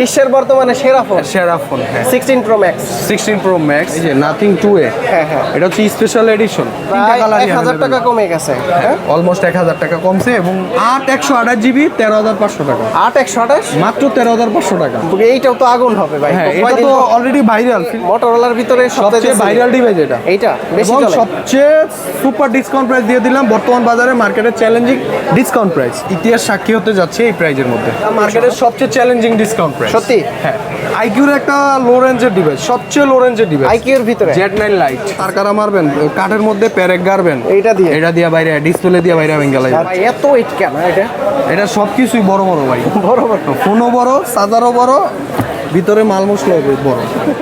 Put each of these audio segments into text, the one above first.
বিশ্বের বর্তমানে সেরা ফোন। সেরা ফোন হ্যাঁ। Sixteen pro max sixteen pro max এই যে নাথিং টু এ। হ্যাঁ হ্যাঁ। এটা হচ্ছে স্পেশাল এডিশন প্রায় এক হাজার টাকা কমে গেছে। হ্যাঁ অলমোস্ট এক হাজার টাকা কমছে এবং আট একশো আঠাশ জিবি তেরো হাজার পাঁচশো টাকা। আট একশো আঠাশ? মাত্র তেরো হাজার পাঁচশো টাকা। এইটাও তো আগুন হবে ভাই। হ্যাঁ এটা তো অলরেডি ভাইরাল মোটরোলার ভিতরে সবচেয়ে ভাইরাল ডিভাইস এটা। এইটা বেশি চলে। সবচেয়ে সুপার ডিসকাউন্ট প্রাইস দিয়ে দিলাম। বর্তমান বাজারে মার্কেটের চ্যালেঞ্জিং ডিসকাউন্ট প্রাইস ইতিহাস সাক্ষী হতে যাচ্ছে এই প্রাইজের মধ্যে। মার্কেটের সবচেয়ে চ্যালেঞ্জিং ডিসকাউন্ট প্রাইস সত্যি? হ্যাঁ। আইকিউর একটা লো রেঞ্জের ডিভাইস সবচেয়ে লো রেঞ্জের ডিভাইস আইকিউর ভিতরে? জেড নাইন লাইট তার কারা মারবেন কাঠের মধ্যে প্যারেক গাড়বেন। এইটা দিয়ে? এটা দিয়ে বাইরে ডিসপ্লে দিয়ে বাইরে বেঙ্গালাই ভাই, এত ওয়েট কেন এটা? এটা সবকিছুই বড় বড় ভাই। বড় বড়। ফোনও বড় চার্জারও বড় ভিতরে মাল মশলাও বড়।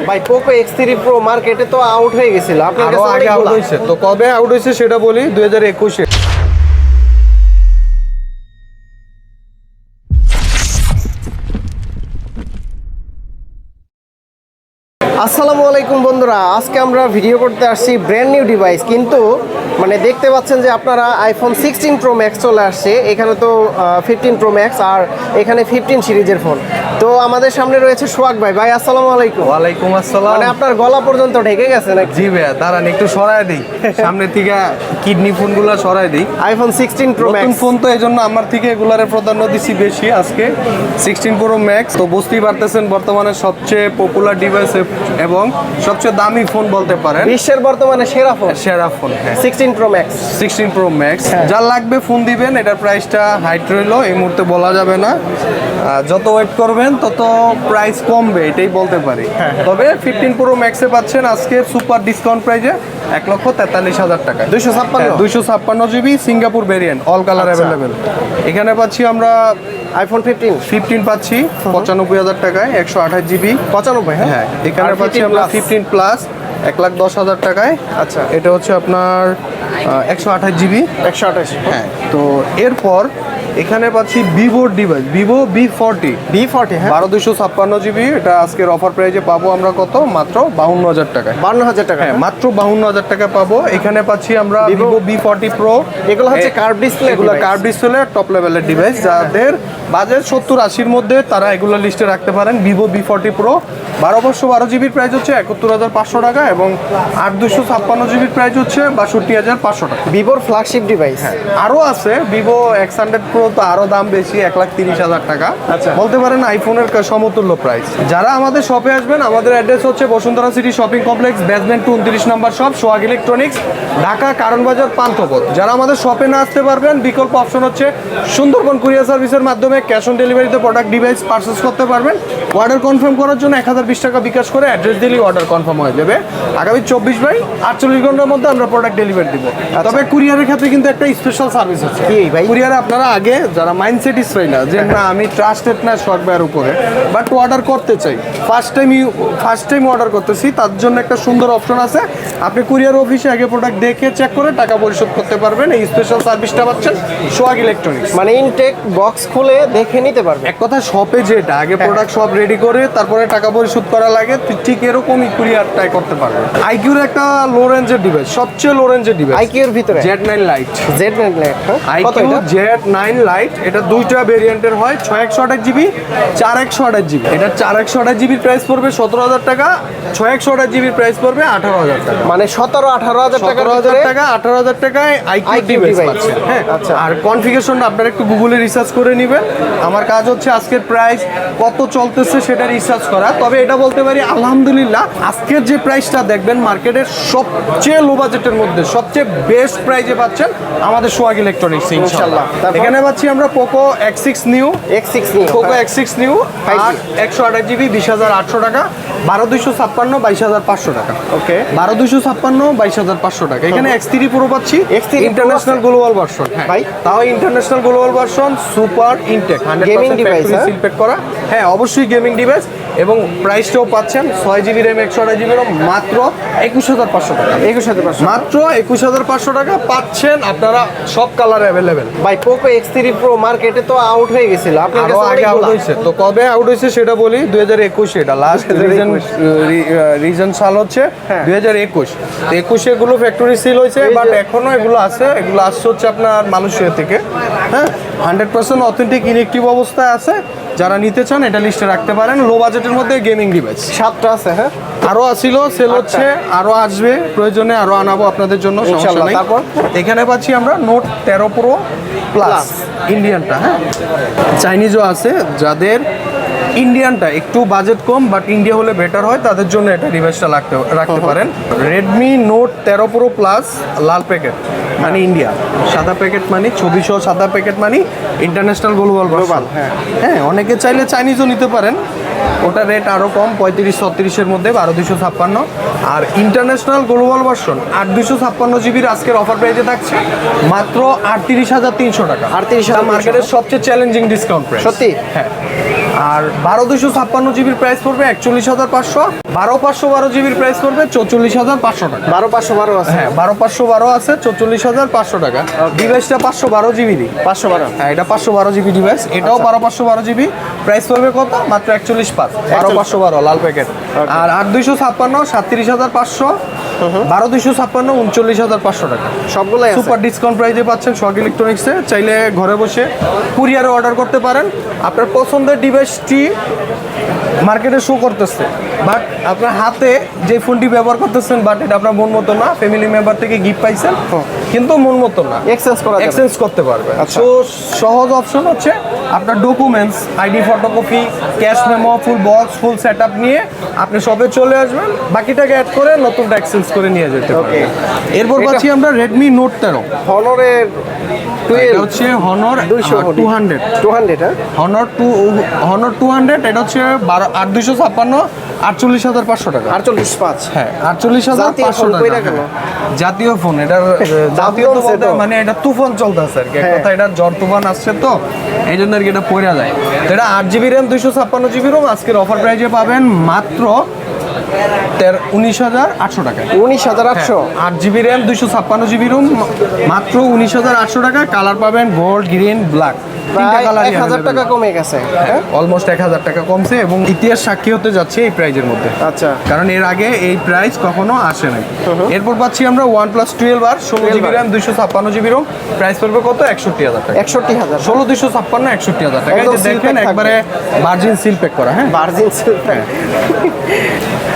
ভাই পোকো এক্স থ্রি প্রো মার্কেটে তো আউট হয়ে গেছিল। আপনার কাছে আগে আউট হয়েছে তো কবে আউট হয়েছে সেটা বলি দুই হাজার একুশে। আসসালামু আলাইকুম বন্ধুরা আজকে আমরা ভিডিও করতে আসছি ব্র্যান্ড নিউ ডিভাইস কিন্তু মানে দেখতে পাচ্ছেন যে আপনারা আইফোন সিক্সটিন প্রো ম্যাক্স চলে আসছে এখানে তো ফিফটিন প্রো ম্যাক্স আর এখানে ফিফটিন সিরিজের ফোন তো আমাদের সামনে রয়েছে সোহাগ ভাই। ভাই আসসালামু আলাইকুম। ওয়ালাইকুম আসসালাম। মানে আপনার গলা পর্যন্ত ঢেকে গেছে নাকি? জি ভাইয়া দাঁড়ান একটু সরায় দিই। সামনে থেকে কিডনি ফোনগুলো সরায় দিই। IPhone sixteen pro max phone তো এই জন্য আমার থেকে এগুলারে প্রাধান্য দিচ্ছি বেশি আজকে। সিক্সটিন প্রো ম্যাক্স তো বুঝতেই পারতেছেন বর্তমানে সবচেয়ে পপুলার ডিভাইস এবং সবচেয়ে দামি ফোন বলতে পারেন বিশ্বের বর্তমানে সেরা ফোন। সেরা ফোন হ্যাঁ। Sixteen pro max sixteen pro max হ্যাঁ। যা লাগবে ফোন দিবেন এটার প্রাইসটা হাইট রইল এই মুহূর্তে বলা যাবে না। যত ওয়েট করবেন তত প্রাইস কমবে এটাই বলতে পারি। হ্যাঁ, তবে ফিফটিন প্রো ম্যাক্সে পাচ্ছেন আজকে সুপার ডিসকাউন্ট প্রাইজে এক লক্ষ তেতাল্লিশ হাজার টাকা দুইশো ছাপ্পান্ন? দুইশো ছাপ্পান্ন GB Singapore variant all colour. Available এখানে পাচ্ছি আমরা আইফোন ফিফটিন ফিফটিন পাচ্ছি পঁচানব্বই হাজার টাকায় একশো আঠাশ জিবি। পঁচানব্বই হ্যাঁ? হ্যাঁ এখানে পাচ্ছি আমরা ফিফটিন প্লাস এক লাখ দশ হাজার টাকায়। আচ্ছা। এটা হচ্ছে আপনার একশো আঠাশ জিবি। একশো আঠাশ। হ্যাঁ তো এরপর এখানে পাচ্ছি ভিভোর device Vivo B forty B forty হ্যাঁ। বারো দুশো ছাপ্পান্ন জিবি এটা আজকের অফার প্রাইজে পাবো আমরা কত? মাত্র বাউন্ন হাজার টাকায়। বান্ন হাজার টাকা হ্যাঁ মাত্র বাউন্ন হাজার টাকা পাবো। এখানে পাচ্ছি আমরা ভিভো বি ফর্টি প্রো এগুলো হচ্ছে curved ডিসপ্লে এগুলো। কার্ভ ডিসপ্লে টপ লেভেলের ডিভাইস যাদের বাজেট সত্তর আশির মধ্যে তারা এগুলো লিস্টে রাখতে পারেন। ভিভো বি ফর্টি প্রো বারো পাঁচশো বারো জিবির প্রাইস হচ্ছে একাত্তর হাজার পাঁচশো টাকা এবং আট দুশো ছাপ্পান্ন জিবির প্রাইস হচ্ছে বাষট্টি হাজার পাঁচশো টাকা। ভিভোর ফ্ল্যাগশিপ ডিভাইস হ্যাঁ আরও আছে। ভিভো এক্স হান্ড্রেড প্রো তো আরও দাম বেশি এক লাখ তিরিশ হাজার টাকা। আচ্ছা। বলতে পারেন আইফোনের সমতুল্য প্রাইস যারা আমাদের শপে আসবেন আমাদের অ্যাড্রেস হচ্ছে Bashundhara city shopping complex basement two উনত্রিশ নম্বর শপ সোহাগ ইলেকট্রনিক্স ঢাকা কারণ বাজার পান্থপথ। যারা আমাদের শপে না আসতে পারবেন বিকল্প অপশন হচ্ছে সুন্দরবন কুরিয়ার সার্ভিসের মাধ্যমে ক্যাশ অন ডেলিভারিতে প্রোডাক্ট ডিভাইস পার্সেস করতে পারবেন। অর্ডার কনফার্ম করার জন্য এক হাজার বিশ টাকা বিকাশ করে অ্যাড্রেস দিলেই অর্ডার কনফার্ম হয়ে যাবে। আগামী চব্বিশ বাই আটচল্লিশ ঘণ্টার মধ্যে আমরা প্রোডাক্ট ডেলিভারি দিব। তবে কুরিয়ারের ক্ষেত্রে কিন্তু একটা স্পেশাল সার্ভিস আছে ভাই? কুরিয়ারে আপনারা আগে যারা মাইন্ড স্যাটিসফাই না যে না আমি ট্রাস্টেড না সফটওয়্যার উপরে বাট অর্ডার করতে চাই। First time first time order করতেছি তার জন্য একটা সুন্দর অপশন আছে। আপনি কুরিয়ার অফিসে আগে প্রোডাক্ট দেখে চেক করে টাকা পরিশোধ করতে পারবেন। এই স্পেশাল সার্ভিসটা পাচ্ছেন সোয়াগ ইলেকট্রনিক্স মানে ইনটেক বক্স খুলে দেখে নিতে পারবে এক কথা শপে যেটা আগে প্রোডাক্ট সব রেডি করে তারপরে টাকা পরিশোধ করা লাগে ঠিক এরকমই কুরিয়ারটাই করতে পারবেন। আইকিউর একটা লো রেঞ্জের ডিভাইস সবচেয়ে লো রেঞ্জের ডিভাইস আইকিউর ভিতরে? Z nine lite Z net কত আইকিউ জেড নাইন লাইট এটা দুইটা ভেরিয়েন্টের হয় ছয় একশো আঠাশ জিবি চার একশো আঠাশ জিবি এটা চার একশো আঠাশ জিবির প্রাইস পড়বে সতেরো হাজার টাকা ছয় একশো আঠাশ জিবির প্রাইস পড়বে আঠারো হাজার টাকা মানে সতেরো আঠারো হাজার সতেরো হাজার টাকা আঠারো হাজার টাকায় আইকিউ ডিভাইস। পাচ্ছেন হ্যাঁ আচ্ছা। আর কনফিগারেশনটা আপনারা একটু গুগলে রিসার্চ করে নেবেন আমার কাজ হচ্ছে আজকের প্রাইস কত চলতেছে সেটা রিসার্চ করা তবে এটা বলতে পারি আলহামদুলিল্লাহ আজকের যে প্রাইসটা দেখবেন মার্কেটের সবচেয়ে লো বাজেটের মধ্যে সবচেয়ে বেস্ট প্রাইজে পাচ্ছেন আমাদের সোয়াগ ইলেকট্রনিক্স ইনশাল্লাহ। এখানে পাচ্ছি আমরা Poco X six new X six new Poco X six new আর একশো আঠাশ জিবি বিশ হাজার আটশো টাকা। বারো দুইশো ছাপ্পান্ন বাইশ হাজার পাঁচশো টাকা। ওকে বারো দুশো ছাপ্পান্ন বাইশ হাজার পাঁচশো টাকা। এখানে এক্স থ্রি প্রো পাচ্ছি। X3 Pro international global version ভাই? ভাই তাও international global version super intact Gaming device, হ্যাঁ? করা। হ্যাঁ অবশ্যই গেমিং ডিভাইস এবং প্রাইসটাও পাচ্ছেন ছয় জিবি র্যাম একশো আঠাশ জিবি মাত্র একুশ হাজার পাঁচশো টাকা। একুশ হাজার পাঁচশো। মাত্র একুশ হাজার পাঁচশো টাকা পাচ্ছেন আপনারা সব কালার অ্যাভেলেবেল ভাই পোকো এক্স থ্রি প্রো মার্কেটে তো আউট হয়ে গেছিল। আপনার আগে আউট হয়েছে। তো কবে আউট হয়েছে সেটা বলি দুই হাজার একুশে এটা লাস্ট রিজন রিজন সাল হচ্ছে হ্যাঁ। দুই হাজার একুশ। একুশে এগুলো ফ্যাক্টরি সিল হয়েছে বাট এখনও এগুলো আছে এগুলো আসছে হচ্ছে আপনার মালয়েশিয়া থেকে হ্যাঁ? হান্ড্রেড পার্সেন্ট অথেন্টিক ইনেকটিভ অবস্থায় আছে। যারা নিতে চান এটা লিস্টে রাখতে পারেন। লো বাজেটের মধ্যে গেমিং ডিভাইস সাতটা আছে হ্যাঁ? আরও আসিল সেল হচ্ছে আরও আসবে প্রয়োজনে আরও আনাবো আপনাদের জন্য সমস্যা নাই। তারপর? এখানে পাচ্ছি আমরা নোট তেরো প্রো প্লাস ইন্ডিয়ানটা হ্যাঁ? চাইনিজও আছে যাদের ইন্ডিয়ানটা একটু বাজেট কম বাট ইন্ডিয়া হলে বেটার হয় তাদের জন্য এটা ডিভাইসটা রাখতে রাখতে পারেন। রেডমি নোট তেরো প্রো প্লাস লাল প্যাকেট মানে ইন্ডিয়া সাদা প্যাকেট মানে ছবিসহ সাদা প্যাকেট মানে ইন্টারন্যাশনাল গ্লোবাল গ্লোবাল হ্যাঁ। হ্যাঁ অনেকে চাইলে চাইনিজও নিতে পারেন। ওটা রেট আরও কম পঁয়ত্রিশ ছত্রিশের মধ্যে বারো দুশো ছাপ্পান্ন। আর ইন্টারন্যাশনাল গ্লোবাল ভার্সন আট দুশো ছাপ্পান্ন জিবির আজকের অফার প্রাইজে থাকছে মাত্র আটত্রিশ হাজার তিনশো টাকা। আটত্রিশ হাজার মার্কেটের সবচেয়ে চ্যালেঞ্জিং ডিসকাউন্ট প্রাইস সত্যি? হ্যাঁ। আর বারো দুশো ছাপ্পান্ন জিবির প্রাইস পড়বে একচল্লিশ হাজার পাঁচশো। বারো পাঁচশো বারো জিবির প্রাইস পড়বে চৌচল্লিশ হাজার পাঁচশো টাকা। বারো পাঁচশো বারো আছে। হ্যাঁ বারো পাঁচশো বারো আছে চৌচল্লিশ হাজার পাঁচশো টাকা। ডিভাইসটা পাঁচশো বারো জিবি পাঁচশো বারো। হ্যাঁ এটা পাঁচশো বারো জিবি ডিভাইস এটাও বারো পাঁচশো বারো জিবি। প্রাইস পড়বে কত? মাত্র একচল্লিশ পাঁচ। বারো পাঁচশো বারো লাল প্যাকেট আর আট দুইশো ছাপ্পান্ন সাতত্রিশ হাজার পাঁচশো। বারো দুইশো ছাপ্পান্ন উনচল্লিশ হাজার পাঁচশো টাকা। সবগুলো সুপার ডিসকাউন্ট প্রাইজে পাচ্ছেন সোহাগ ইলেকট্রনিক্সে চাইলে ঘরে বসে কুরিয়ারে অর্ডার করতে পারেন। আপনার পছন্দের ডিভাইসটি মার্কেটে শো করতেছে। বাট আপনার হাতে যে ফোনটি ব্যবহার করতেছেন বাট এটা আপনার মন মতো না। ফ্যামিলি মেম্বার থেকে গিফট পাইছেন কিন্তু মন মতো না। এক্সচেঞ্জ করা এক্সচেঞ্জ করতে পারবে আচ্ছা। তো সহজ অপশন হচ্ছে আপনার documents ID photocopy cash memo full box full set নিয়ে আপনি সবে চলে আসবেন। বাকিটাকে অ্যাড করে নতুনটা এক্সচেঞ্জ করে নিয়ে যেতে পারবেন। এরপর পাচ্ছি আমরা রেডমি নোট তেরো। হনরের এটা হচ্ছে Honor two hundred two hundred Honor two Honor two hundred এটা হচ্ছে বারো আট ছাপ্পান্ন আটচল্লিশ হাজার পাঁচশো টাকা। আটচল্লিশ পাঁচ। হ্যাঁ আটচল্লিশ হাজার পাঁচশো টাকা। জাতীয় ফোন এটার জাতীয় তো মানে এটা তুফান চলতেছে আর কি। হ্যাঁ। কথা এটা জ্বর তুফান আসছে তো এই জন্য আর কি এটা পড়ে যায়। এটা আট জিবি র্যাম দুইশো ছাপ্পান্ন জিবি রোম আজকের অফার প্রাইজে পাবেন মাত্র তেরো উনিশ হাজার আটশো টাকা। উনিশ হাজার আটশো? আট জিবি র্যাম দুইশো ছাপ্পান্ন জিবি রুম মাত্র উনিশ হাজার আটশো টাকা। কালার পাবেন গোল্ড গ্রিন ব্ল্যাক এক হাজার টাকা কমে গেছে হ্যাঁ? অলমোস্ট এক হাজার টাকা কমছে এবং ইতিহাস সাক্ষী হতে যাচ্ছে এই প্রাইজের মধ্যে। আচ্ছা। কারণ এর আগে এই প্রাইস কখনো আসে নাই। এরপর পাচ্ছি আমরা ওয়ান প্লাস টুয়েলভ আর ষোলো জিবি র্যাম দুইশো ছাপ্পান্ন জিবি রোম প্রাইস পড়বে কত? একষট্টি হাজার টাকা। একষট্টি হাজার। ষোলো দুইশো ছাপ্পান্ন একষট্টি হাজার টাকা। এই একদম যে দেখেন একবারে মার্জিন সিল প্যাক করা হ্যাঁ? ভার্জিন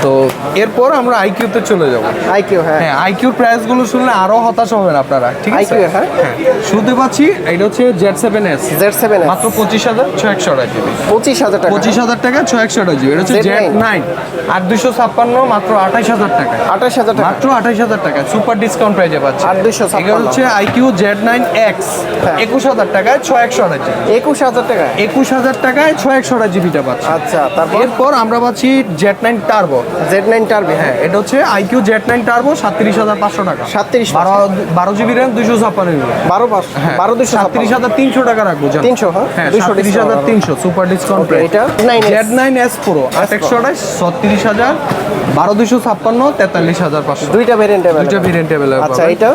তো এরপর আমরা আইকিউতে চলে যাব। আইকিউ হ্যাঁ। হ্যাঁ আইকিউর প্রাইসগুলো শুনলে আরও হতাশ হবেন আপনারা ঠিক আছে? IQ, হ্যাঁ? শুনতে পাচ্ছি এটা হচ্ছে Z seven S Z seven মাত্র পঁচিশ হাজার ছয় একশো আঠাশ জিবি পঁচিশ হাজার টাকা। পঁচিশ হাজার টাকা ছয় একশো আঠাশ জিবি এটা হচ্ছে জেড নাইন আর দুশো ছাপ্পান্ন মাত্র আঠাশ হাজার টাকা। আঠাশ হাজার টাকা। মাত্র আঠাশ হাজার টাকা। সুপার ডিসকাউন্ট প্রাইজে পাচ্ছে 8,256 এটা হচ্ছে আইকিউ জেড নাইন এক্স হ্যাঁ। একুশ হাজার টাকায় ছয় একশো জিবি একুশ হাজার টাকা একুশ হাজার টাকায় ছয় একশো আঠাশ জিবিটা পাচ্ছে আচ্ছা তারপর? এরপর আমরা পাচ্ছি Z nine turbo Z nine turbo হ্যাঁ। এটা হচ্ছে আইকিউ জেড নাইন টার্বো সাতত্রিশ হাজার পাঁচশো টাকা। সাতত্রিশ বারো বারো জিবি র্যাম দুইশো ছাপ্পান্ন বারো পাঁচ বারো দুশো সাতত্রিশ হাজার তিনশো টাকা রাখব। জান। 300, হ্যাঁ? হ্যাঁ 200 সাতত্রিশ হাজার তিনশো সুপার ডিসকাউন্ট Okay, এটা 9S Z nine S pro আট একশো আঠাশ ছত্রিশ হাজার বারো দুশো ছাপ্পান্ন তেতাল্লিশ হাজার পাঁচশো। দুইটা ভেরিয়েন্ট দুইটা ভেরিয়েন্ট অ্যাভেলেবল আচ্ছা এটা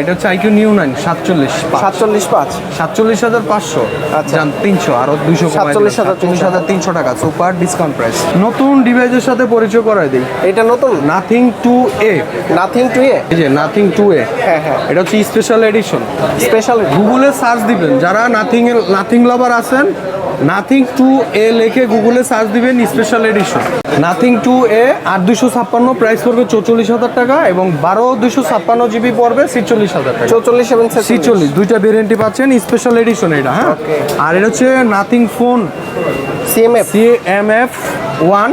এটা হচ্ছে আইকিউ নিউ নাইন সাতচল্লিশ সাতচল্লিশ পাঁচ। সাতচল্লিশ হাজার পাঁচশো আচ্ছা। তিনশো আরও দুইশো 47,300 হাজার চল্লিশ হাজার তিনশো টাকা সুপার ডিসকাউন্ট প্রাইস নতুন ডিভাইসের সাথে পরিচয় করাই দিই। এটা নতুন? Nothing two A Nothing two A এই যে নাথিং টু এ হ্যাঁ হ্যাঁ। এটা হচ্ছে স্পেশাল এডিশন স্পেশাল গুগলে সার্চ দিবেন যারা নাথিং নাথিং লাভার আছেন নাথিং টু এ লিখে গুগলে সার্চ দিবেন special edition Nothing two A আট দুশো ছাপ্পান্ন প্রাইস পড়বে চৌচল্লিশ হাজার টাকা এবং বারো দুশো ছাপ্পান্ন জিবি পড়বে ছিচল্লিশ হাজার টাকা। চৌচল্লিশ এবং ছিচল্লিশ। দুইটা ভেরিয়েন্টই পাচ্ছেন স্পেশাল এডিশন এটা হ্যাঁ? আর এটা হচ্ছে Nothing phone. CMF C M F one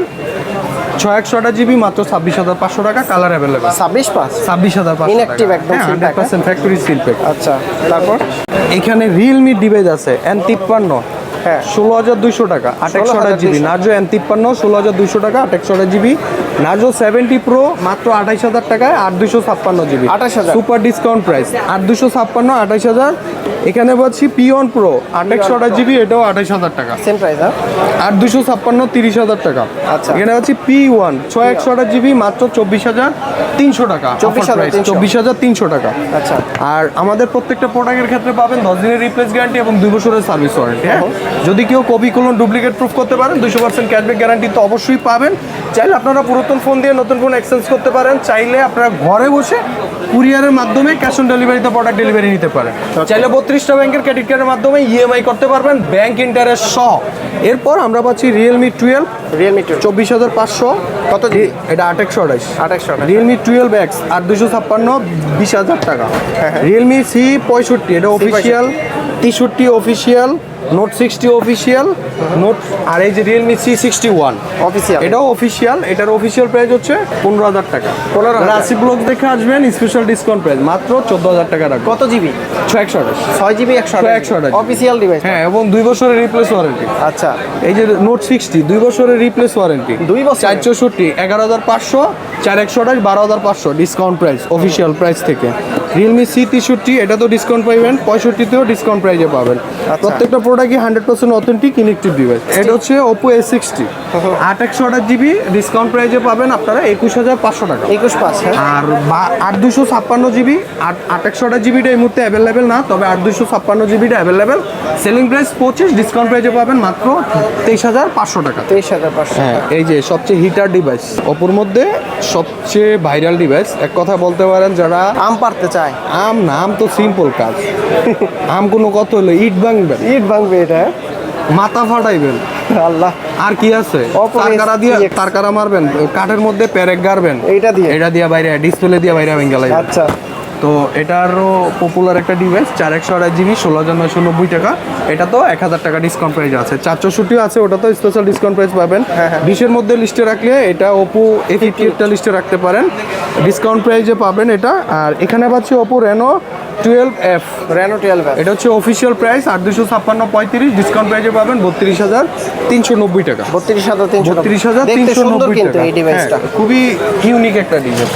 ছয় একশো আটা জিবি মাত্র ছাব্বিশ হাজার পাঁচশো টাকা কালার অ্যাভেলেবেল ছাব্বিশ পাঁচ? ছাব্বিশ হাজার পাঁচশো Inactive একদম hundred percent factory seal pack আচ্ছা তারপর? এখানে রিয়েলমি ডিভাইস আছে এন তিপ্পান্ন। হ্যাঁ। ষোলো হাজার দুইশো টাকা আট একশো আঠাশ জিবি। 16,200 নার্জো এন তিপ্পান্ন ষোলো হাজার দুইশো টাকা আট একশো আঠাশ জিবি। নার্জো সেভেন্টি প্রো মাত্র আঠাইশ হাজার টাকায় আট দুশো ছাপ্পান্ন জিবি। 28,000 সুপার ডিসকাউন্ট প্রাইস আট দুশো ছাপ্পান্ন আঠাইশ হাজার। এখানে পাচ্ছি পিওন প্রো একশো আঠাশ জিবি এটাও আঠাইশ হাজার টাকা। সেম প্রাইস আট দুশো ছাপ্পান্ন তিরিশ হাজার টাকা। আচ্ছা। এখানে হচ্ছে পি ওয়ান ছয় একশো আঠাশ জিবি মাত্র চব্বিশ হাজার তিনশো টাকা 24,300 চব্বিশ হাজার তিনশো। টাকা। আচ্ছা। আর আমাদের প্রত্যেকটা প্রোডাক্টের ক্ষেত্রে পাবেন দশ দিনের রিপ্লেস গ্যারান্টি এবং দুই বছরের সার্ভিস ওয়ারেন্টি হ্যাঁ? যদি কেউ কপি কোনো ডুপ্লিকেট প্রুফ করতে পারেন দুশো পার্সেন্ট ক্যাশব্যাক গ্যারান্টি তো অবশ্যই পাবেন। চাইলে আপনারা পুরাতন ফোন দিয়ে নতুন ফোন এক্সচেঞ্জ করতে পারেন। চাইলে আপনারা ঘরে বসে কুরিয়ারের মাধ্যমে ক্যাশ অন ডেলিভারিতে প্রোডাক্ট ডেলিভারি নিতে পারেন। চাইলে বত্রিশটা ব্যাংকের ক্রেডিট কার্ডের মাধ্যমে ইএমআই করতে পারবেন ব্যাংক ইন্টারেস্ট সহ। এরপর আমরা পাচ্ছি রিয়েলমি টুয়েলভ রিয়েলমি টুয়েলভ চব্বিশ হাজার পাঁচশো। কত আট এটা আটেকশো আঠাইশ একশো রিয়েলমি টুয়েলভ এক্স আর দুশো ছাপ্পান্ন বিশ হাজার টাকা। হ্যাঁ, রিয়েলমি সি পঁয়ষট্টি এটা অফিসিয়াল তেষট্টি official note sixty official note আর এই যে Realme C sixty one official এটাও অফিসিয়াল এটার অফিসিয়াল প্রাইস হচ্ছে পনেরো হাজার টাকা। পনেরো রাশি ব্লগ দেখে আসবেন স্পেশাল ডিসকাউন্ট প্রাইস মাত্র চোদ্দ হাজার টাকা রাখব কত জিবি ছয় একশো আঠাশ। ছয় জিবি একশো একশো আঠাশ। অফিসিয়াল ডিভাইস হ্যাঁ এবং দুই বছরের রিপ্লেস ওয়ারেন্টি আচ্ছা। এই যে নোট সিক্সটি দুই বছরের রিপ্লেস ওয়ারেন্টি দুই বছর চার চৌষট্টি এগারো হাজার পাঁচশো চার একশো আঠাশ বারো হাজার পাঁচশো ডিসকাউন্ট প্রাইস অফিসিয়াল প্রাইস থেকে। রিয়েলমি সি তেষট্টি এটা তো ডিসকাউন্ট পাইবেন পঁয়ষট্টিতেও ডিসকাউন্ট প্রাইজে পাবেন। প্রত্যেকটা প্রোডাক্টই hundred percent authentic electric device এটা হচ্ছে ওপো এ সিক্সটি আট একশো আঠাশ জিবি ডিসকাউন্ট প্রাইজে পাবেন আপনারা একুশ হাজার পাঁচশো টাকা। একুশ পাঁচ হ্যাঁ। আর বা- আট দুশো ছাপ্পান্ন জিবি আট আট একশো আঠাশ জিবিটা এই মুহূর্তে অ্যাভেলেবেল না তবে আট দুশো ছাপ্পান্ন জিবিটা অ্যাভেলেবেল সেলিং প্রাইস পঁচিশ ডিসকাউন্ট প্রাইজে পাবেন মাত্র তেইশ হাজার পাঁচশো টাকা। তেইশ হাজার পাঁচশো হ্যাঁ এই যে সবচেয়ে হিটার ডিভাইস অপর মধ্যে সবচেয়ে ভাইরাল ডিভাইস এক কথা বলতে পারেন যারা আম পারতে চায় আম না আম তো সিম্পল কাজ। আম কোনো কত হলো? ইট ভাঙবেন? ইট ভাঙবে এটা? মাথা ফাটাইবেন? আল্লাহ। আর কি আছে? তারকারা দিয়ে SPX তারকারা মারবেন কাঠের মধ্যে প্যারেক গাড়বেন। এটা দিয়ে? এটা দিয়ে বাইরে ডিসপ্লে দিয়ে বাইরে ভেঙে আচ্ছা। তো এটারও পপুলার একটা ডিভাইস চার একশো আড়াই জিবি ষোলো হাজার নয়শো নব্বই টাকা। এটা তো এক হাজার টাকা ডিসকাউন্ট প্রাইস আছে। চার চৌষট্টিও আছে ওটা তো স্পেশাল ডিসকাউন্ট প্রাইস পাবেন। হ্যাঁ, হ্যাঁ। বিশের মধ্যে লিস্টে রাখলে এটা ওপো এ ফিফটি একটা লিস্টে রাখতে পারেন। ডিসকাউন্ট প্রাইসে পাবেন এটা। আর এখানে পাচ্ছি Oppo Reno twelve F Reno twelve এটা হচ্ছে অফিসিয়াল প্রাইস আট দুশো ছাপ্পান্ন পঁয়ত্রিশ। ডিসকাউন্ট প্রাইসে পাবেন বত্রিশ হাজার তিনশো নব্বই টাকা। বত্রিশ হাজার তিনশো বত্রিশ হাজার তিনশো নব্বই টাকা। এই ডিভাইসটা হ্যাঁ, খুবই ইউনিক একটা ডিজাইন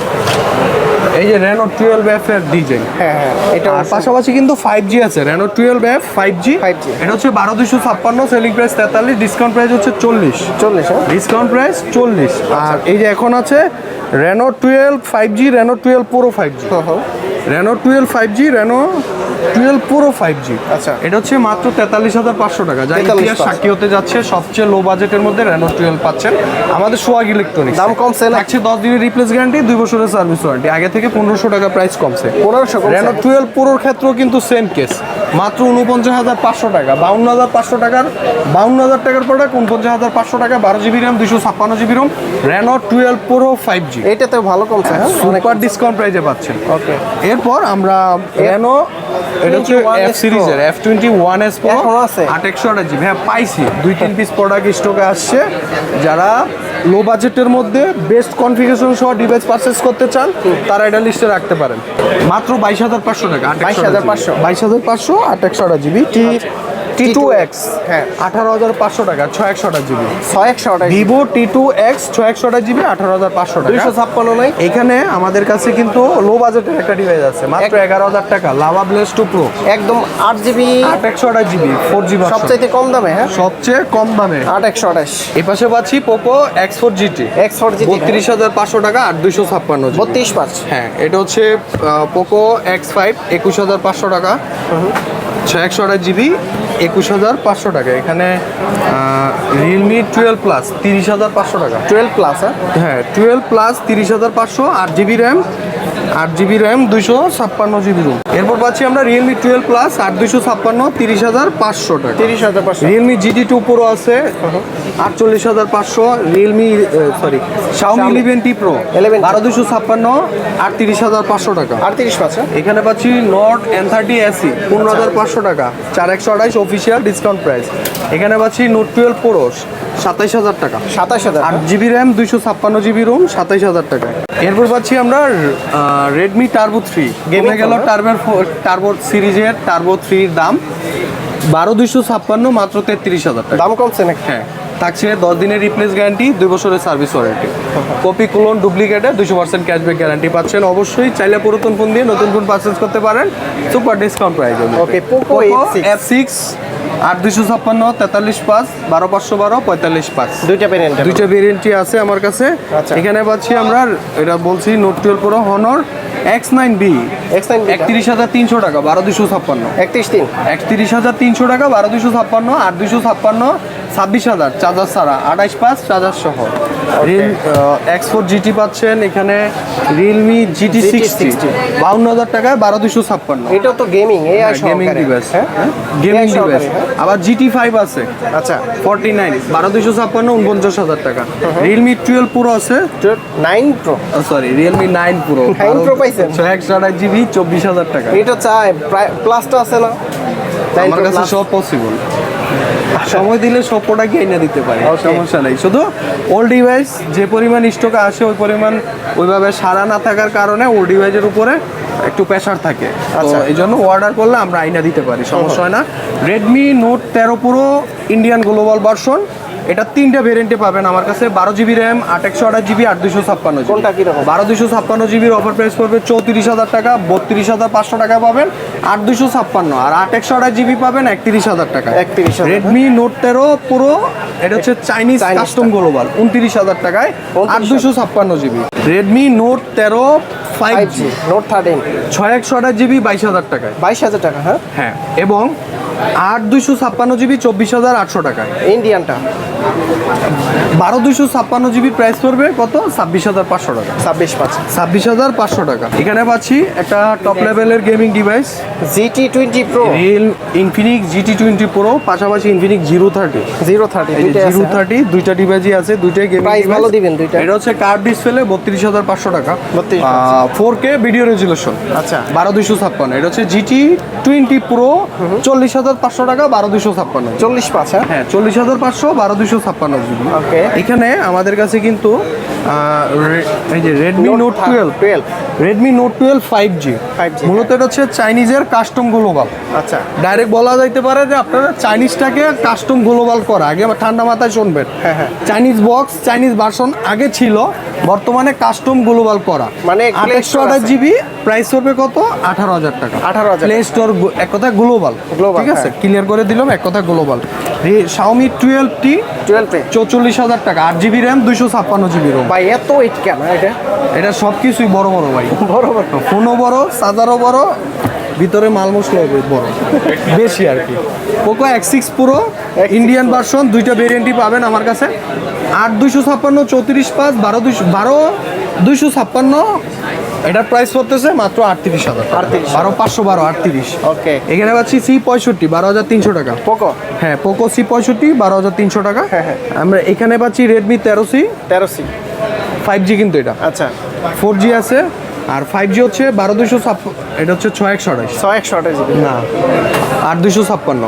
এই যে রেনো টুয়েলভ এফ এর ডিজাইন হ্যাঁ হ্যাঁ এটা আর পাশাপাশি কিন্তু ফাইভ জি আছে Reno twelve F five G 5G এটা হচ্ছে বারো দুশো ছাপ্পান্ন সেলিং প্রাইস তেতাল্লিশ ডিসকাউন্ট প্রাইস হচ্ছে চল্লিশ। চল্লিশ হ্যাঁ। ডিসকাউন্ট প্রাইস চল্লিশ। আর এই যে এখন আছে Reno twelve five G Reno twelve পুরো five G. Reno twelve five G Reno twelve pro five G আচ্ছা। এটা হচ্ছে মাত্র তেতাল্লিশ হাজার পাঁচশো টাকা। যা 43 ইতিহাস সাক্ষী হতে যাচ্ছে সবচেয়ে লো বাজেটের মধ্যে রেনো টুয়েলভ পাচ্ছেন। আমাদের সোয়াগ ইলেকট্রনিক্স দাম কমছে লাগছে দশ দিনের রিপ্লেস গ্যারান্টি দুই বছরের সার্ভিস ওয়ারেন্টি আগে থেকে পনেরোশো টাকা প্রাইস কমছে। পনেরোশো রেনো টুয়েলভ প্রোর ক্ষেত্রেও কিন্তু সেম কেস মাত্র উনপঞ্চাশ হাজার পাঁচশো টাকা বাউন্ন হাজার পাঁচশো টাকার বাউন্ন হাজার টাকার প্রোডাক্ট উনপঞ্চাশ হাজার পাঁচশো টাকা বারো জিবি র্যাম দুশো ছাপ্পান্ন GB ROM Reno twelve pro five G এইটাতে ভালো কমছে হ্যাঁ? সুপার ডিসকাউন্ট প্রাইজে পাচ্ছেন। ওকে এরপর আমরা রেনো এটা হচ্ছে এফ সিরিজের এফ টোয়েন্টি ওয়ান এস আছে? আট একশো আট জিবি। হ্যাঁ পাইছি। দুই তিন পিস প্রোডাক্ট স্টকে আসছে। যারা লো বাজেটের মধ্যে বেস্ট কনফিগারেশন সহ ডিভাইস পারচেস করতে চান তারা এটা লিস্টে রাখতে পারেন। মাত্র বাইশ হাজার পাঁচশো টাকা 22,500 বাইশ হাজার পাঁচশো আট একশো আট GB T T two X. হ্যাঁ। আঠারো হাজার পাঁচশো টাকা ছয় একশো আট জিবি। ছয় একশো আঠাশ ভিভো টি টু এক্স ছয় একশো আট জিবি আঠারো হাজার পাঁচশো টাকা। দুইশো ছাপ্পান্ন নাই। এখানে আমাদের কাছে কিন্তু লো বাজেটের একটা ডিভাইস আছে মাত্র এগারো হাজার টাকা লাভা ব্লেস টু প্রো একদম আট জিবি। আট একশো আঠাশ জিবি ফোর জিবি সবচাইতে কম দামে হ্যাঁ? সবচেয়ে কম দামে। আট একশো আঠাশ। এই পাশে পাচ্ছি Poco X four GT X four GB বত্রিশ হাজার পাঁচশো টাকা আট দুইশো ছাপ্পান্ন বত্রিশ পাঁচ। হ্যাঁ এটা হচ্ছে পোকো এক্স ফাইভ একুশ হাজার পাঁচশো টাকা। ছয় একশো আঠাশ জিবি একুশ হাজার পাঁচশো টাকা। এখানে রিয়েলমি টুয়েলভ প্লাস তিরিশ হাজার পাঁচশো টাকা। টুয়েলভ প্লাস হ্যাঁ? হ্যাঁ টুয়েলভ প্লাস তিরিশ হাজার পাঁচশো আট জিবি র্যাম আট জিবি র্যাম দুইশো ছাপ্পান্ন জিবি রুম এরপর পাচ্ছি আমরা রিয়েলমি টুয়েলভ প্লাস আট দুইশো ছাপ্পান্ন তিরিশ হাজার পাঁচশো টাকা। তিরিশ হাজার পাঁচশো। রিয়েলমি জিডি টু প্রো আছে আটচল্লিশ হাজার পাঁচশো Realme sorry Xiaomi eleven T pro 11T বারো দুশো ছাপ্পান্ন আটত্রিশ হাজার পাঁচশো টাকা। আটত্রিশ পাঁচ হ্যাঁ এখানে পাচ্ছি নট এন থার্টি এসি পনেরো হাজার পাঁচশো টাকা। চার একশো আঠাইশ অফিসিয়াল ডিসকাউন্ট প্রাইস এখানে পাচ্ছি নোট টুয়েলভ প্রো সাতাইশ হাজার টাকা। সাতাশ হাজার আট জিবি র্যাম দুইশো ছাপ্পান্ন জিবি রোম সাতাইশ হাজার টাকা। এরপর পাচ্ছি আমরা রেডমি টার্বো থ্রি গেমে গেল টার্বের টার্বো সিরিজের টার্বো থ্রির দাম বারো দুইশো ছাপ্পান্ন মাত্র তেত্রিশ হাজার টাকা। দাম কমছে নাকি? হ্যাঁ থাকছে দশ দিনের রিপ্লেস গ্যারান্টি দুই বছরের সার্ভিস ওয়ারেন্টি কপি ক্লোন ডুপ্লিকেটে দুশো পার্সেন্ট ক্যাশব্যাক গ্যারান্টি পাচ্ছেন। অবশ্যই চাইলে পুরাতন ফোন দিয়ে নতুন ফোন পারচেস করতে পারেন। Super discount price Poco F6 F six আট দুশো ছাপ্পান্ন তেতাল্লিশ পাঁচ বারো পাঁচশো বারো পঁয়তাল্লিশ পাঁচ। দুইটা ভেরিয়েন্ট দুইটা ভ্যারিয়েন্টই আছে আমার কাছে। আচ্ছা। এখানে পাচ্ছি আমরা এটা বলছি note twelve pro Honor X nine B X nine একত্রিশ হাজার তিনশো টাকা বারো দুশো ছাপ্পান্ন। একত্রিশ তিন। একত্রিশ হাজার তিনশো টাকা বারো দুশো ছাপ্পান্ন আট দুশো ছাপ্পান্ন ছাব্বিশ হাজার চার্জার ছাড়া। আঠাইশ পাঁচ চার্জার সহ। রিল এক্স ফোর জিটি পাচ্ছেন এখানে রিয়েলমি জিটি সিক্সটি বাউন্ন হাজার টাকায় বারো দুশো ছাপ্পান্ন। এটা তো গেমিং গেমিং ডিভাইস হ্যাঁ গেমিং ডিভাইস। আবার জিটি ফাইভ আছে। আচ্ছা। ফর্টি নাইন বারো দুশো ছাপ্পান্ন উনপঞ্চাশ হাজার টাকা। রিয়েলমি টুয়েলভ প্রো আছে। Nine pro sorry Realme nine pro 9 Pro পাইছেন? একশো আঠাশ জিবি চব্বিশ হাজার টাকা। এটা চাই প্লাসটা আছে না? আমার কাছে সব পসিবল সময় দিলে সব প্রোডাক্ট এনে দিতে পারি. সমস্যা নেই শুধু ওল্ড ডিভাইস যে পরিমাণ স্টক আসে ওই পরিমাণ ওইভাবে সারা না থাকার কারণে ওল্ড ডিভাইসের উপরে একটু প্রেশার থাকে আচ্ছা। এই জন্য অর্ডার করলে আমরা আইনা দিতে পারি সমস্যা হয় না রেডমি নোট তেরো পুরো ইন্ডিয়ান গ্লোবাল ভার্সন এটা তিনটা ভেরিয়েন্টে পাবেন আমার কাছে বারো জিবি র্যাম আট একশো আঠাশ জিবি আট দুশো ছাপ্পান্ন কোনটা কীরকম? বারো দুশো ছাপ্পান্ন জিবির অফার প্রাইস পড়বে চৌত্রিশ হাজার টাকা বত্রিশ হাজার পাঁচশো টাকা পাবেন আট দুশো ছাপ্পান্ন। আর আট একশো আঠাশ জিবি পাবেন একত্রিশ হাজার টাকা। একত্রিশ রেডমি নোট তেরো পুরো এটা হচ্ছে চাইনিজ কাস্টম গ্লোবাল উনত্রিশ হাজার টাকায় আট দুশো ছাপ্পান্ন জিবি রেডমি নোট তেরো ফাইভ জি নোট থার্টিন ছয় একশো আঠাশ জিবি বাইশ হাজার টাকায়। বাইশ হাজার টাকা হ্যাঁ। হ্যাঁ এবং আট দুশো ছাপ্পান্ন জিবি চব্বিশ হাজার আটশো টাকায়। ইন্ডিয়ানটা। বারো দুশো ছাপ্পান্ন জিবির প্রাইস পড়বে কত? ছাব্বিশ হাজার পাঁচশো টাকা। ছাব্বিশ পাঁচ। ছাব্বিশ হাজার পাঁচশো টাকা। এখানে পাচ্ছি একটা টপ লেভেলের gaming device GT twenty pro. Real Infinix GT twenty pro পাশাপাশি Infinix zero thirty. Zero thirty zero thirty দুইটা ডিভাইসই আছে দুইটাই গেমিং Price ভালো দিবেন দুইটা। এটা হচ্ছে কার্ড ডিসপ্লে বত্রিশ হাজার পাঁচশো টাকা। 32,000 ফোর কে ভিডিও রেজুলেশন আচ্ছা। বারো দুশো ছাপ্পান্ন। এটা হচ্ছে জিটি টোয়েন্টি প্রো চল্লিশ হাজার পাঁচশো টাকা বারো দুশো ছাপ্পান্ন। চল্লিশ পাঁচ হ্যাঁ? হ্যাঁ চল্লিশ হাজার পাঁচশো বারো দুশো ছাপ্পান্ন জিবি Okay. এখানে আমাদের কাছে কিন্তু এই যে Redmi Note twelve twelve Redmi Note twelve five G 5G মূলত এটা হচ্ছে চাইনিজের কাস্টম গ্লোবাল আচ্ছা। ডাইরেক্ট বলা যাইতে পারে যে আপনারা চাইনিজটাকে কাস্টম গ্লোবাল করা। আগে ঠান্ডা মাথায় শুনবেন। হ্যাঁ, হ্যাঁ। চাইনিজ বক্স চাইনিজ ভার্সন আগে ছিল বর্তমানে কাস্টম গ্লোবাল করা। মানে আঠাশশো আঠাশ জিবি প্রাইস হবে কত? আঠারো হাজার টাকা। 18,000 প্লে স্টোর এক কথা গ্লোবাল ঠিক আছে। ক্লিয়ার করে দিলাম এক কথা global Xiaomi twelve T twelve pay চৌচল্লিশ হাজার টাকা আট জিবি র্যাম দুইশো ছাপ্পান্ন জিবি রোম ভাই এত ওয়েট কেন এটা? এটা সব কিছুই বড় বড় ভাই। বড় বড়। ফোনও বড় চার্জারও বড় ভিতরে মাল মশলা বড়। বেশি আর কি। পোকো এক্স সিক্স পুরো ইন্ডিয়ান ভার্সন দুইটা ভেরিয়েন্টই পাবেন আমার কাছে। আট দুইশো ছাপ্পান্ন চৌত্রিশ পাঁচ বারো দুইশো বারো দুইশো ছাপ্পান্ন এটার প্রাইস পড়তেছে মাত্র আটত্রিশ হাজার 38,000 বারো পাঁচশো বারো আটত্রিশ। ওকে। এখানে পাচ্ছি সি পঁয়ষট্টি বারো হাজার তিনশো টাকা। পোকো? হ্যাঁ পোকো সি পঁয়ষট্টি বারো হাজার তিনশো টাকা। হ্যাঁ, হ্যাঁ। আমরা এখানে পাচ্ছি রেডমি তেরো সি। তেরো সি। ফাইভ জি কিন্তু এটা। আচ্ছা। ফোর জি আছে আর ফাইভ জি হচ্ছে বারো দুশো এটা হচ্ছে ছয় একশো আঠাশ। ছয় একশো আঠাশ না আট দুশো ছাপ্পান্ন।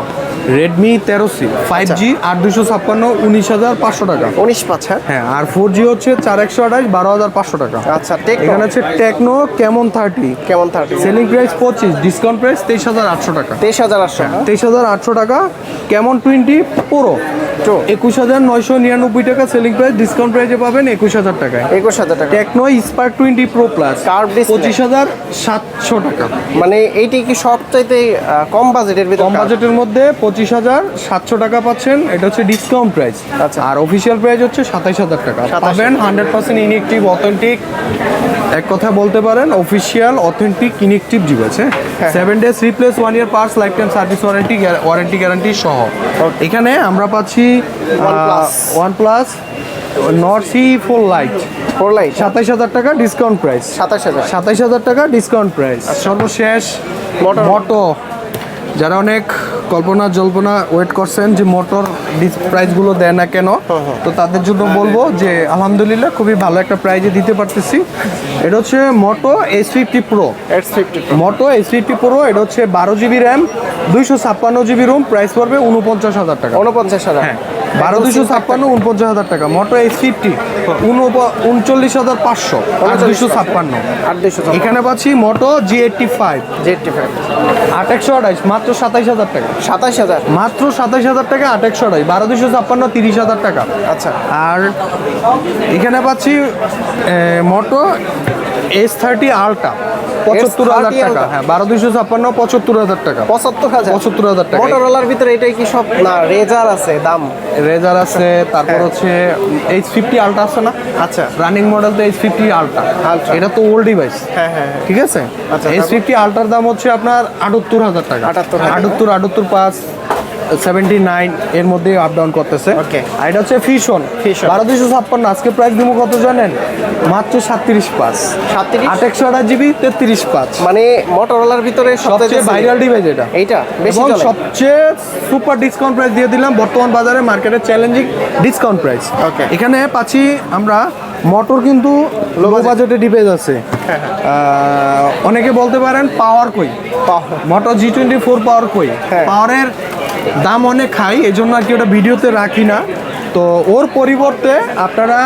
রেডমি তেরো সি ফাইভ জি আট দুশো ছাপ্পান্ন উনিশ হাজার পাঁচশো টাকা। উনিশ পাঁচ হ্যাঁ আর ফোর জি হচ্ছে চার একশো আঠাশ বারো হাজার পাঁচশো টাকা। আচ্ছা এখানে হচ্ছে Tecno Camon thirty Camon thirty selling price পঁচিশ ডিসকাউন্ট প্রাইস তেইশ হাজার আটশো টাকা। তেইশ হাজার আটশো? তেইশ হাজার আটশো টাকা কেমন টোয়েন্টি পুরো। একুশ হাজার নয়শো নিরানব্বই টাকা সেলিং প্রাইস ডিসকাউন্ট প্রাইসে পাবেন একুশ হাজার টাকায়। একুশ হাজার টাকা। Tecno Spark twenty pro plus. পঁচিশ হাজার সাতশো টাকা। মানে এইটি কি সবচাইতে আহ, কম বাজেটের কম বাজেটের মধ্যে পঁচিশ হাজার সাতশো টাকা পাচ্ছেন। এটা হচ্ছে ডিসকাউন্ট প্রাইস আচ্ছা। আর অফিসিয়াল প্রাইস হচ্ছে সাতাইশ হাজার টাকা। 27,000 পাবেন হান্ড্রেড পার্সেন্ট ইনেকটিভ অথেন্টিক এক কথা বলতে পারেন অফিসিয়াল অথেন্টিক ইনেকটিভ হ্যাঁ। হ্যাঁ। Seven days replace one year parts life time service warranty warranty guarantee সহ। এখানে আমরা পাচ্ছি। One plus Nord C four lite four lite সাতাইশ হাজার টাকা ডিসকাউন্ট প্রাইস সাতাশ হাজার। সাতাইশ হাজার টাকা ডিসকাউন্ট প্রাইস সর্বশেষ। মোটো যারা অনেক কল্পনা জল্পনা ওয়েট করছেন যে মোটর প্রাইসগুলো দেয় না কেন তো তাদের জন্য বলব যে আলহামদুলিল্লাহ খুবই ভালো একটা প্রাইজে দিতে পারতেছি। এটা হচ্ছে Moto S fifty pro Moto S fifty pro এটা হচ্ছে বারো জিবি র্যাম দুইশো ছাপ্পান্ন জিবি রুম প্রাইস পড়বে উনপঞ্চাশ হাজার টাকা। উনপঞ্চাশ হাজার। হ্যাঁ। বারো দুশো ছাপ্পান্ন উনপঞ্চাশ হাজার টাকা। মোটো এস ফিফটি উনচল্লিশ হাজার পাঁচশো দুশো ছাপ্পান্ন। আট দুশো এখানে পাচ্ছি Moto G eighty five Z T five আট একশো আঠাইশ মাত্র সাতাইশ হাজার টাকা। সাতাইশ হাজার। মাত্র সাতাইশ হাজার টাকা আট একশো আঠাইশ বারো দুশো ছাপ্পান্ন তিরিশ হাজার টাকা। আচ্ছা। আর এখানে পাচ্ছি মোটো এস থার্টি আলটা পঁচাত্তর হাজার টাকা। হ্যাঁ বারো দুশো ছাপ্পান্ন পঁচাত্তর হাজার টাকা। পঁচাত্তর হাজার। পঁচাত্তর হাজার টাকা। মোটরোলার ভিতরে এটাই কি সব? না রেজার আছে দাম। রেজার আছে তারপর হচ্ছে এইচ ফিফটি আলটা আছে না? আচ্ছা। রানিং মডেল তো এইচ ফিফটি আলটা এটা তো ওল্ড ডিভাইস হ্যাঁ হ্যাঁ হ্যাঁ। ঠিক আছে? আচ্ছা, এইচ ফিফটি আলটার দাম হচ্ছে আপনার আটাত্তর হাজার টাকা। 78,000 আটাত্তর আটাত্তর পাঁচ সেভেন্টি নাইন এর মধ্যে আপ ডাউন করতেছে। Okay. আর এটা হচ্ছে ফিশন Fusion। বারো দুশো ছাপ্পান্ন আজকে প্রাইস দিব কত জানেন? মাত্র সাতত্রিশ পাঁচ। সাতত্রিশ আট একশো আঠাশ জিবি তেত্রিশ পাঁচ। মানে মোটরোলার ভিতরে সবচেয়ে ভাইরাল ডিভাইস এটা। এইটা? এবং সবচেয়ে সুপার ডিসকাউন্ট প্রাইস দিয়ে দিলাম বর্তমান বাজারে মার্কেটের চ্যালেঞ্জিং ডিসকাউন্ট প্রাইস Okay. এখানে পাচ্ছি আমরা মোটর কিন্তু লো বাজেটে ডিভাইস আছে। হ্যাঁ, অনেকে বলতে পারেন পাওয়ার কই? Moto G twenty four power কই? হ্যাঁ। পাওয়ারের দাম অনেক খাই এই জন্য আর কি ওটা ভিডিওতে রাখি না। তো ওর পরিবর্তে আপনারা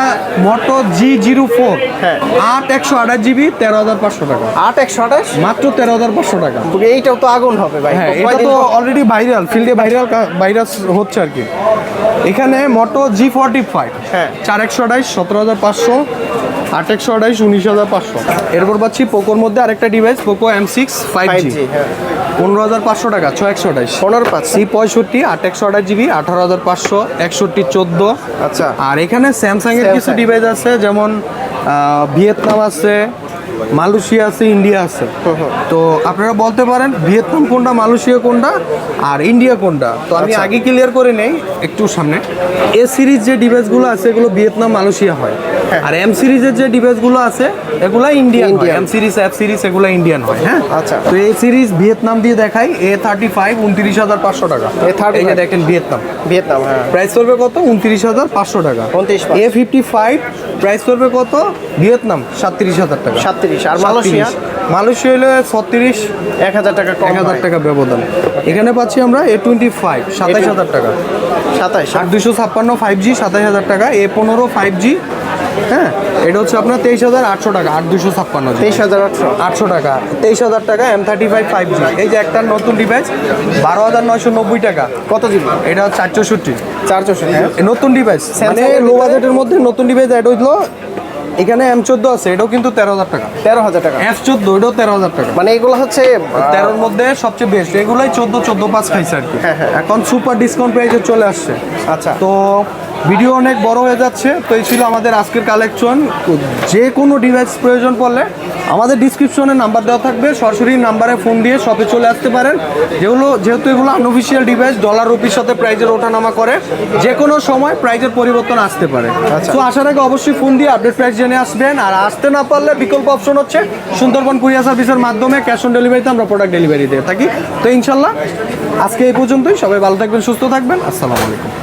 মোটো জি জিরো ফোর হ্যাঁ। আট একশো আঠাশ জিবি তেরো হাজার পাঁচশো টাকা। আট একশো আঠাশ? মাত্র তেরো হাজার পাঁচশো টাকা। এইটাও তো আগুন হবে ভাই। হ্যাঁ এটা তো অলরেডি ভাইরাল ফিল্ডে ভাইরাল ভাইরাস হচ্ছে আর কি। এখানে মোটো জি ফর্টি ফাইভ হ্যাঁ। চার একশো আঠাইশ সতেরো হাজার পাঁচশো আট একশো আঠাইশ উনিশ হাজার পাঁচশো। এরপর পাচ্ছি পোকোর মধ্যে আরেকটা device Poco M six five G হ্যাঁ। পনেরো হাজার পাঁচশো টাকা ছয় একশো আঠাইশ। পনেরো পাঁচ। সি পঁয়ষট্টি আট একশো আঠাশ জিবি আঠারো হাজার পাঁচশো একষট্টি চোদ্দ। আচ্ছা। আর এখানে স্যামসাং এর কিছু ডিভাইস আছে যেমন ভিয়েতনাম আছে মালয়েশিয়া আছে ইন্ডিয়া আছে। তো আপনারা বলতে পারেন ভিয়েতনাম কোনটা মালয়েশিয়া কোনটা আর ইন্ডিয়া কোনটা। তো আমি আচ্ছা। আগে ক্লিয়ার করে নেই একটু সামনে। এ সিরিজ যে ডিভাইসগুলো আছে এগুলো ভিয়েতনাম মালয়েশিয়া হ্যাঁ। আর এম সিরিজের যে ডিভাইসগুলো আছে এগুলা Indian. M series F series এগুলো ইন্ডিয়ান হয় হ্যাঁ? আচ্ছা। তো এই সিরিজ ভিয়েতনাম দিয়ে দেখাই এ থার্টি ফাইভ উনত্রিশ হাজার পাঁচশো টাকা। A35 এই যে দেখেন ভিয়েতনাম ভিয়েতনাম হ্যাঁ। প্রাইস পড়বে কত? উনত্রিশ হাজার পাঁচশো টাকা। 29,500 এ ফিফটি ফাইভ প্রাইস পড়বে কত? ভিয়েতনাম সাতত্রিশ হাজার টাকা। 37 আর মালয়েশিয়া? মালয়েশিয়া হলে ছত্রিশ এক হাজার টাকা এক হাজার হয়। টাকা ব্যবধান। এখানে পাচ্ছি আমরা এ টোয়েন্টি ফাইভ সাতাইশ হাজার টাকা। সাতাইশ আট দুশো ছাপ্পান্ন ফাইভ জি সাতাইশ হাজার টাকা। এ পনেরো ফাইভ জি হ্যাঁ এটা হচ্ছে আপনার তেইশ হাজার আটশো টাকা আট দুশো ছাপ্পান্ন তেইশ হাজার আটশো। আটশো টাকা তেইশ হাজার টাকা M thirty five five G এই যে একটা নতুন ডিভাইস বারো হাজার নয়শো নব্বই টাকা। কত জিবি এটা চারশোষট্টি চারশোশো এ নতুন ডিভাইস মানে লো? বাজেটের মধ্যে নতুন ডিভাইস অ্যাড হইল এখানে এম চোদ্দ আছে এটাও কিন্তু তেরো হাজার টাকা। তেরো হাজার টাকা। এফ চোদ্দ এটাও তেরো হাজার টাকা। মানে এগুলো হচ্ছে তেরোর মধ্যে সবচেয়ে বেস্ট এগুলাই চোদ্দ চোদ্দ পাঁচ খাইছে আর কি। হ্যাঁ, হ্যাঁ। এখন সুপার ডিসকাউন্ট প্রাইসে চলে আসছে। আচ্ছা। তো ভিডিও অনেক বড় হয়ে যাচ্ছে তো এই ছিল আমাদের আজকের কালেকশন যে কোনো ডিভাইস প্রয়োজন পড়লে আমাদের ডিসক্রিপশনে নাম্বার দেওয়া থাকবে সরাসরি নাম্বারে ফোন দিয়ে শপে চলে আসতে পারেন। যেগুলো যেহেতু এগুলো আনঅফিসিয়াল ডিভাইস ডলার রুপির সাথে প্রাইজের ওঠানামা করে যে কোনো সময় প্রাইজের পরিবর্তন আসতে পারে। আচ্ছা। তো আসার আগে অবশ্যই ফোন দিয়ে আপডেট প্রাইস জেনে আসবেন আর আসতে না পারলে বিকল্প অপশন হচ্ছে সুন্দরবন কুরিয়ার সার্ভিসের মাধ্যমে ক্যাশ অন ডেলিভারিতে আমরা প্রোডাক্ট ডেলিভারি দিয়ে থাকি। তো ইনশাল্লাহ আজকে এই পর্যন্তই সবাই ভালো থাকবেন সুস্থ থাকবেন আসসালামু আলাইকুম।